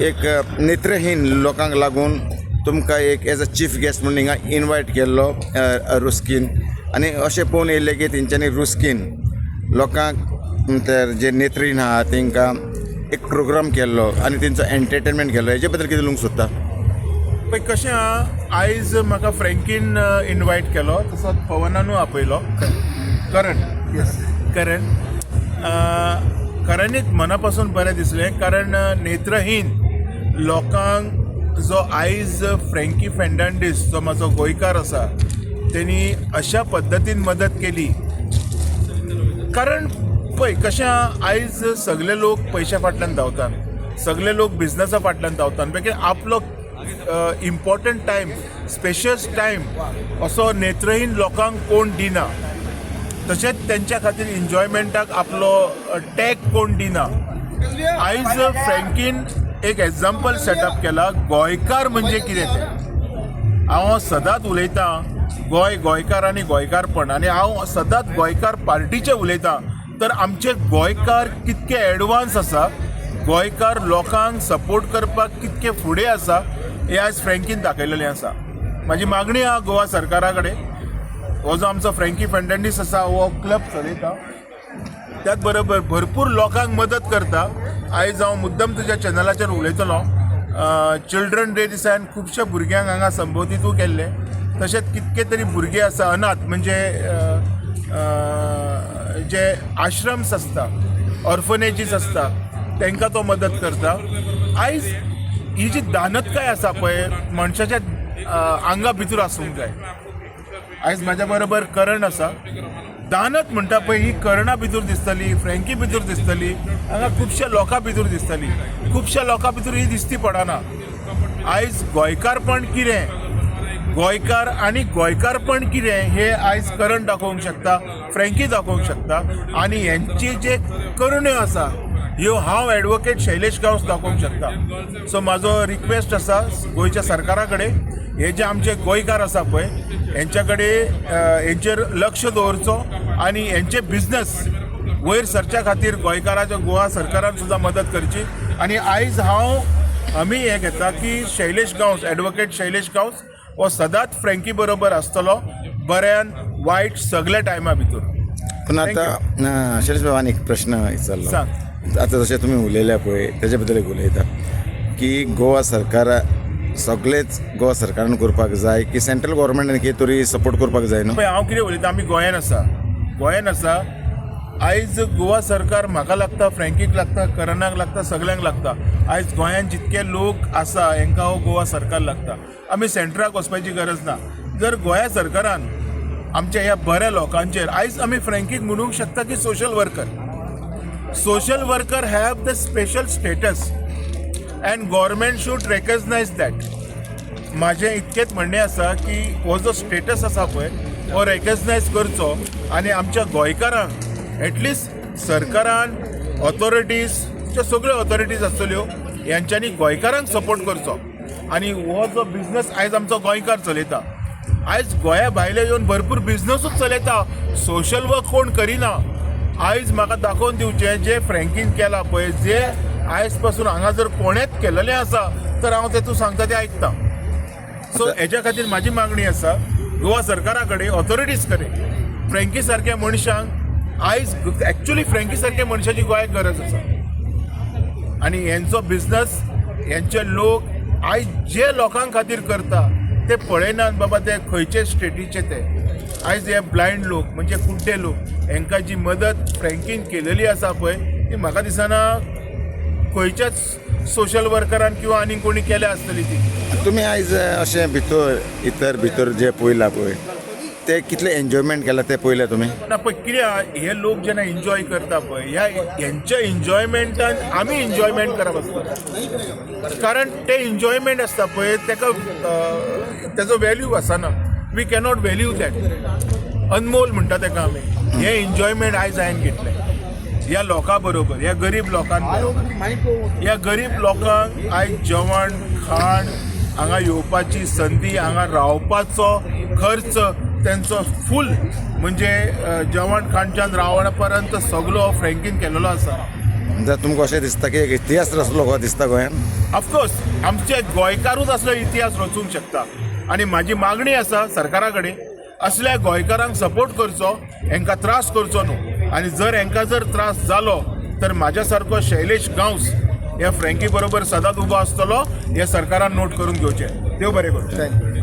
एक नेत्रहीन लोकांक लागून तुमकां एक एज अ चीफ गेस्ट म्हणून हिंगा इनवायट केल्लो रुस्कीन आनी अशें पळोवन येयलें की तेंच्यांनी रुस्कीन लोकांक तर जे नेत्रहीन आहा तेंकां एक प्रोग्राम केल्लो आनी तेंचो एंटरटेनमेंट केल्लो. हेजे बद्दल कितें उलोवंक सोदता? पळय कशें आहा आयज म्हाका फ्रँकीन इनवायट केलो तसोच पवनानूय आपयलो. करण. करण. अ, करणीत मना पासून बरें दिसलें कारण नेत्रहीन लोकांक जो आयज फ्रँकी फेर्नांडीस जो म्हाजो गोंयकार आसा तेणी अशा पद्दतीन मदत केली. कारण पळय कशें आयज सगळे लोक पयशा फाटल्यान धांवतात सगळे लोक बिझनसा फाटल्यान धांवतात बेगीन आपलो इम्पॉर्टंट टायम स्पेशियस टायम असो नेत्रहीन लोकांक कोण दिना. तशेंच तेंच्या खातीर एन्जॉयमेंटाक आपलो टॅग कोण दिना. आयज फ्रँकीन एक एग्जाम्पल सेटअप केला. गोंयकार म्हणजे कितें तें हांव सदांच उलयतां. गोंय गोंयकार आनी गोंयकारपण. आनी हांव सदांच गोंयकार पार्टीचें उलयतां. तर आमचे गोंयकार कितके एडवान्स आसा गोंयकार लोकांक सपोर्ट करपाक कितके फुडें आसा हें आयज फ्रँकीन दाखयलेलें आसा. म्हाजी मागणी आहा गोवा सरकारा कडेन. हो जो आमचो फ्रँकी फेर्नांडीस आसा हो क्लब चलयता. त्याच बरोबर भरपूर लोकांक मदत करता. आयज हांव मुद्दम तुज्या चॅनलाचेर उलयतलो चिल्ड्रन डे दिसान खुबश्या भुरग्यांक हांगा संबोधीतूय केल्ले. तशेंच कितके तरी भुरगे आसा अनाथ म्हणजे जे आश्रम्स आसता ऑर्फनेजीस आसता तांकां तो मदत करता. आयज ही जी दानतकाय आसा पळय मनशाच्या आंगा भितर आसूंक जाय. आयज म्हाज्या बरोबर करण आसा. दानत म्हणटा पळय ही कर्णा भितर दिसतली फ्रँकी भितर दिसतली हांगा खुबश्या लोकां भितर दिसताली. खुबश्या लोकां भितर ही दिसती पडना. आयज गोंयकारपण कितें गोंयकार आनी गोंयकारपण कितें हे आयज करण दाखोवंक शकता फ्रँकी दाखोवंक शकता. आनी हेंची जे करुण्यो आसा ह्यो हांव एडवोकेट शैलेश गांवस दाखोवंक शकता. सो म्हाजो रिक्वेस्ट आसा गोंयच्या सरकारा कडेन हे जे आमचे गोंयकार आसा पळय हेंच्या कडेन हेंचेर लक्ष दवरचो आनी हेंचे बिझनस वयर सरच्या खातीर गोंयकाराच्या गोवा सरकारान सुद्दां मदत करची. आनी आयज हांव आमी हें घेता की शैलेश गांवस एडवोकेट शैलेश गांवस हो सदांच फ्रँकी बरोबर आसतलो बऱ्यान वायट सगळ्या टायमा भितर. पूण आतां शैलेश बाबान एक प्रश्न विचारलो. सांग. आतां जशें तुमी उलयल्या पळय तेजे बद्दल एक उलयता की गोवा सरकारा सगळेच गोवा सरकारान करपाक जाय की सेंट्रल गव्हर्मेंटान कितें तरी सपोर्ट करपाक जाय न्हू? पळय हांव कितें उलयतां आमी गोंयान आसा. गोंयान आसा आयज गोवा सरकार म्हाका लागता फ्रँकीक लागता करणाक लागता सगल्यांक लागता. आयज गोंयांत जितके लोक आसा हांकां हो गोवा सरकार लागता. आमी सेंट्राक वचपाची गरज ना. जर गोंया सरकारान आमच्या ह्या बऱ्या लोकांचेर आयज आमी फ्रँकीक म्हणूंक शकता की social worker. Social worker have the special status and government should recognise that. म्हाजें इतकेंच म्हणणें आसा की हो जो स्टेटस आसा पळय हो रेकग्नायज करचो आनी आमच्या गोंयकारांक एटलिस्ट सरकारान ऑथॉरिटीज ज्यो सगळ्यो ऑथॉरिटीज आसतल्यो यांच्यांनी गोंयकारांक सपोर्ट करचो. आनी हो जो बिझनस आयज आमचो गोंयकार चलयता आयज गोंया भायले येवन भरपूर बिझनसूच चलयता सोशल वर्क कोण करिना आयज म्हाका दाखोवन दिवचें जे फ्रँकीन केलां पळय जे आयजपासून हांगा जर कोणेच केलेलें आसा तर हांव तेतून सांगता तें आयकतां सो हेच्या खातीर म्हाजी मागणी आसा गोवा सरकारा कडेन ऑथॉरिटीज कडेन फ्रँकी सारख्या मनशांक आयज एक्चुली फ्रँकी सारख्या मनशाची गोंयाक गरज आसा आनी हेंचो बिझनस हेंचे लोक आयज जे लोकां खातीर करता ते पळयनात बाबा ते खंयचे स्टेटीचे ते. आयज हे ब्लायंड लोक म्हणजे कुड्डे लोक हेंकां जी मदत फ्रँकीन केलेली आसा पळय. ती म्हाका दिसना खंयच्याच सोशल वर्करान किंवा आनी कोणी केल्या आसतली ती. तुमी आयज अशें भितर इतर भितर जे पळयलां पळय ते कितले एन्जॉयमेंट केला ते पळयलें तुमी ना पळय कितें हे लोक जेन्ना एन्जॉय करता पळय ह्या हेंच्या एन्जॉयमेंटान आमी एन्जॉयमेंट करप आसता कारण ते एन्जॉयमेंट आसता पळय तेका अ, तेजो व्हॅल्यू आसना वी कॅनॉट व्हॅल्यू दॅट अनमोल म्हणटा तेका आमी हे एन्जॉयमेंट आयज हांवें घेतलें ह्या लोकां बरोबर ह्या गरीब लोकां बरोबर ह्या गरीब लोकांक आयज जेवण खाण हांगा येवपाची संदी हांगा रावपाचो खर्च तेंचो फूल म्हणजे जेवण खाणच्यान रावणा पर्यंत सगळो फ्रँकीन केलेलो आसा जर तुमकां अशें दिसता की एक इतिहास रचलो हो दिसता गोंयान? ऑफकोर्स आमचे गोंयकारूच असलो इतिहास रचूंक शकता. आणि माझी मागणी आसा सरकारा कडेन असल्या गोंयकारांक सपोर्ट करचो हांकां त्रास करचो न्हू. आणि जर हांकां जर त्रास जालो तर म्हाज्या सारको शैलेश गांवस ह्या फ्रँकी बरोबर सदांच उबो आसतलो हे सरकारान नोट करून घेवचें. देव बरें करचें थँक्यू